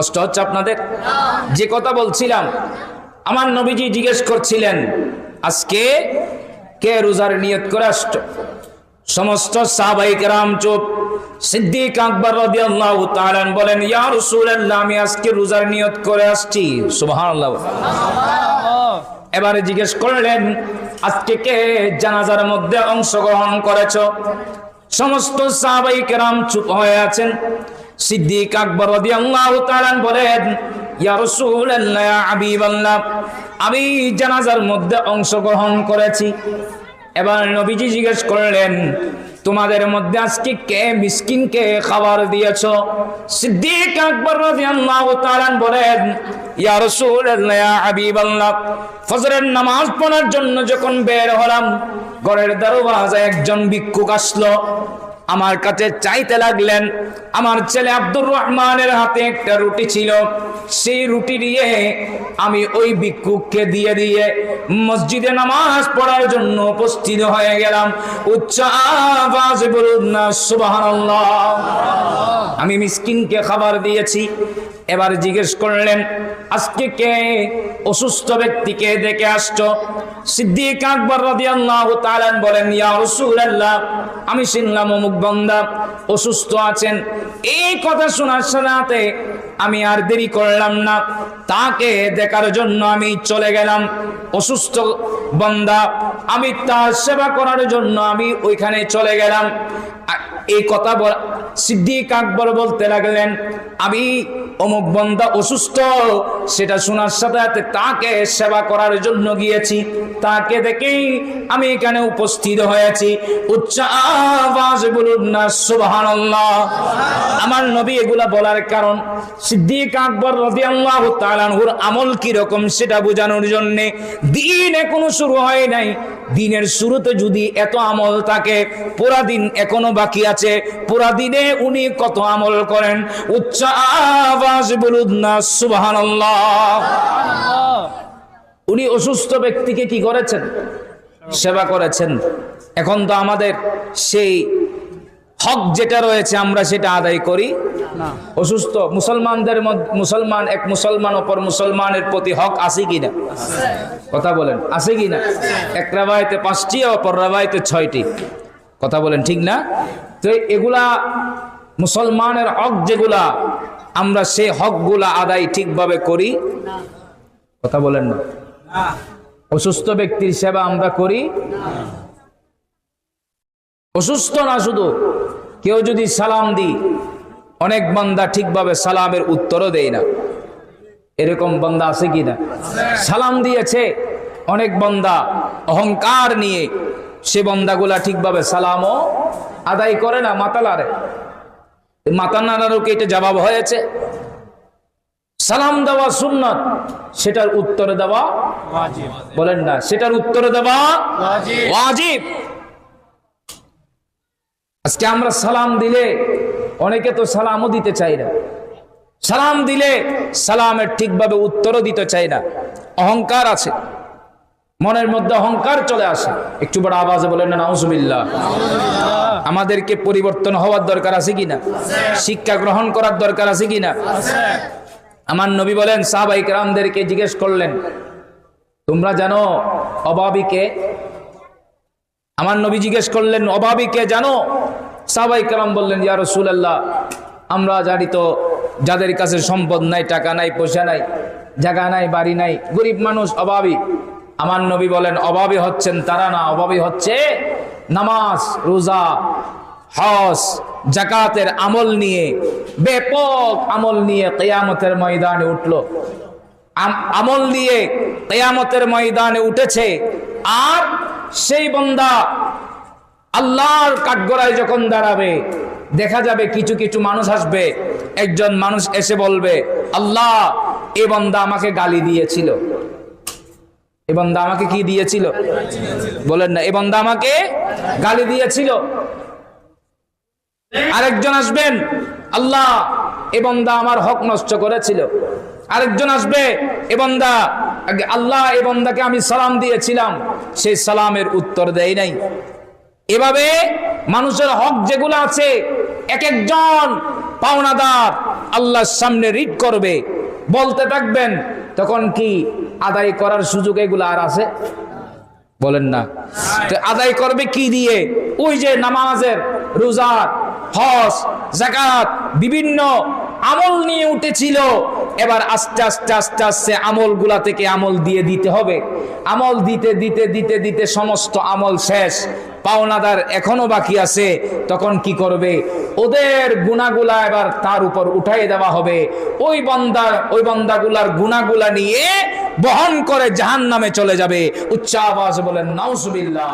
কষ্ট হচ্ছে আপনাদের? যে কথা বলছিলাম, আমার নবীজি জিজ্ঞেস করছিলেন, আজকে কে রোজার নিয়ত করে আসত সমস্ত সাহাবাইক রাম চুপ। সিদ্দিক আকবর রাদিয়াল্লাহু তাআলা বলেন, ইয়া রাসূলুল্লাহ, আমি আজকে রোজার নিয়ত করে আসছি। সুবহানাল্লাহ। এবারে জিজ্ঞেস করলেন, আজকে কে জানাজার মধ্যে অংশগ্রহণ করেছ? সমস্ত সাহাবাই কেরাম চুপ হয়ে আছেন। সিদ্দিক আকবর বলেন আমি জানাজার মধ্যে অংশগ্রহণ করেছি। এবার নবীজি জিজ্ঞেস করলেন, তোমাদের মধ্যে আজকে কে মিসকিনকে খাবার দিয়েছ? সিদ্দিক আকবর বলেন ফজরের নামাজ পড়ার জন্য যখন বের হলাম, ঘরের দরওয়াজায় একজন ভিক্ষুক আসলো। আমার কাছে চাইতে লাগলেন। আমার ছেলে আব্দুর রহমানের হাতে একটা রুটি ছিল। সেই রুটি দিয়ে আমি ওই ভিক্ষুককে দিয়ে দিয়ে মসজিদে নামাজ পড়ার জন্য উপস্থিত হয়ে গেলাম। উচ্চ বলুন আমি মিসকিনকে খাবার দিয়েছি। এবার জিজ্ঞেস করলেন, আজকে কে অসুস্থ ব্যক্তিকে দেখে আসছো? সিদ্দিক আকবর রাদিয়াল্লাহু তাআলা বলেন, ইয়া রাসূলুল্লাহ আমি শুনলাম অমুক বন্দা, অসুস্থ আছেন। এই কথা শোনার সাথে আমি আর দেরি করলাম না। তাকে দেখার জন্য আমি চলে গেলাম। অসুস্থ বন্দা, আমি তার সেবা করার জন্য আমি ওইখানে চলে গেলাম। এই কথা সিদ্দিক আকবর বলতে লাগলেন, আমি অমুক বন্দা অসুস্থ, সেটা শোনার সাথে সাথে তাকে সেবা করার জন্য গিয়েছি। তাকে দেখেই আমি এখানে উপস্থিত হয়েছি। উচ্চ বলুন না আমার নবী এগুলা বলার কারণ, সিদ্দিক আকবর রাদিয়াল্লাহু তাআলার আমল কি রকম সেটা বোঝানোর জন্য দিন এখনও শুরু হয় নাই। দিনের শুরুতে যদি এত আমল থাকে, পুরা দিন এখনও বাকি আছে। পুরা দিনে উনি কত আমল করেন? উচ্চ বলুন না সুবহানাল্লাহ। উনি অসুস্থ ব্যক্তিকে কি করেছেন? সেবা করেছেন। এখন তো আমাদের সেই হক যেটা রয়েছে আমরা সেটা আদায় করি। অসুস্থ মুসলমানদের মুসলমান এক মুসলমান অপর মুসলমানের প্রতি হক আছে কিনা? কথা বলেন আছে কিনা? এক রাবাইতে পাঁচটি অপর রাবাইতে ছয়টি। কথা বলেন ঠিক না? তো এগুলা মুসলমানের হক যেগুলা আমরা সেই হকগুলা আদায় ঠিকভাবে করি? কথা বলেন না। অসুস্থ ব্যক্তির সেবা আমরা করি? অসুস্থ না শুধু। কেউ যদি সালাম দিই অনেক বান্দা ঠিকভাবে সালামের উত্তরও দেয় না। এরকম বান্দা আছে কি না? সালাম দিয়েছে অনেক বান্দা অহংকার নিয়ে সে বন্দাগুলা ঠিকভাবে সালামও আদায় করে না মাতালারে মাতা কি এটা জবাব হয়েছে। সালাম দেওয়া সুন্নত সেটার উত্তর দেওয়া বলেন না সেটার উত্তর দেওয়া ওয়াজিব। আজকে আমরা সালাম দিলে অনেকে তো সালামও দিতে চাই না। সালাম দিলে সালামের ঠিকভাবে উত্তরও দিতে চাই না। অহংকার আছে। মনের মধ্যে অহংকার চলে আসে। একটু বড় আওয়াজে বলেন না নাউজুবিল্লাহ। আমাদেরকে পরিবর্তন হওয়ার দরকার আছে কিনা শিক্ষা গ্রহণ করার দরকার আছে কিনা আমার নবী বলেন, সাহাবাই রামদেরকে জিজ্ঞেস করলেন, তোমরা জানো অভাবীকে আমার নবী জিজ্ঞেস করলেন অভাবীকে জানো? সাহাবাই কালাম বললেন, ইয়া রাসূলুল্লাহ, আমরা জানি তো যাদের কাছে সম্পদ নাই, টাকা নাই, পয়সা নাই, জায়গা নাই, বাড়ি নাই, গরিব মানুষ অভাবী। আমার নবী বলেন, অভাবী হচ্ছেন তারা না, অভাবী হচ্ছে নামাজ, রোজা হস জাকাতের আমল নিয়ে, ব্যাপক আমল নিয়ে কেয়ামতের ময়দানে উঠল। আম- আমল নিয়ে কেয়ামতের ময়দানে উঠেছে, আর সেই বন্দা আল্লাহর কাঠগড়ায় যখন দাঁড়াবে, দেখা যাবে কিছু কিছু মানুষ আসবে, একজন মানুষ এসে বলবে, আল্লাহ, এ বন্দা আমাকে গালি দিয়েছিল। এ বন্দা আমাকে কি দিয়েছিল? বলেন না, এ বন্দা আমাকে গালি দিয়েছিল। আরেকজন আসবেন, আল্লাহ এ বন্দা আমার হক নষ্ট করেছিল। আরেকজন আসবে, এ বন্দা আল্লাহ এ বন্দাকে আমি সালাম দিয়েছিলাম সেই সালামের উত্তর দেয় নাই। এভাবে মানুষের হক যেগুলো আছে, এক একজন পাওনাদার আল্লাহর সামনে রিট করবে। বলতে থাকবেন, তখন কি আদায় করার সুযোগ এগুলো আর আছে? বলেন না। তো আদায় করবে কি দিয়ে? ওই যে নামাজের রোজার হস জাকাত বিভিন্ন আমল নিয়ে উঠেছিল। এবার আস্তে আস্তে আস্তে আস্তে আমলগুলা থেকে আমল দিয়ে দিতে হবে। আমল দিতে দিতে দিতে দিতে সমস্ত আমল শেষ। পাওনাদার এখনও বাকি আছে। তখন কি করবে? ওদের গুণাগুলা এবার তার উপর উঠাই দেওয়া হবে। ওই বন্দা, ওই বন্দাগুলার গুণাগুলা নিয়ে বহন করে জাহান নামে চলে যাবে। উচ্চ আওয়াজ বলেন নাউসুবিল্লাহ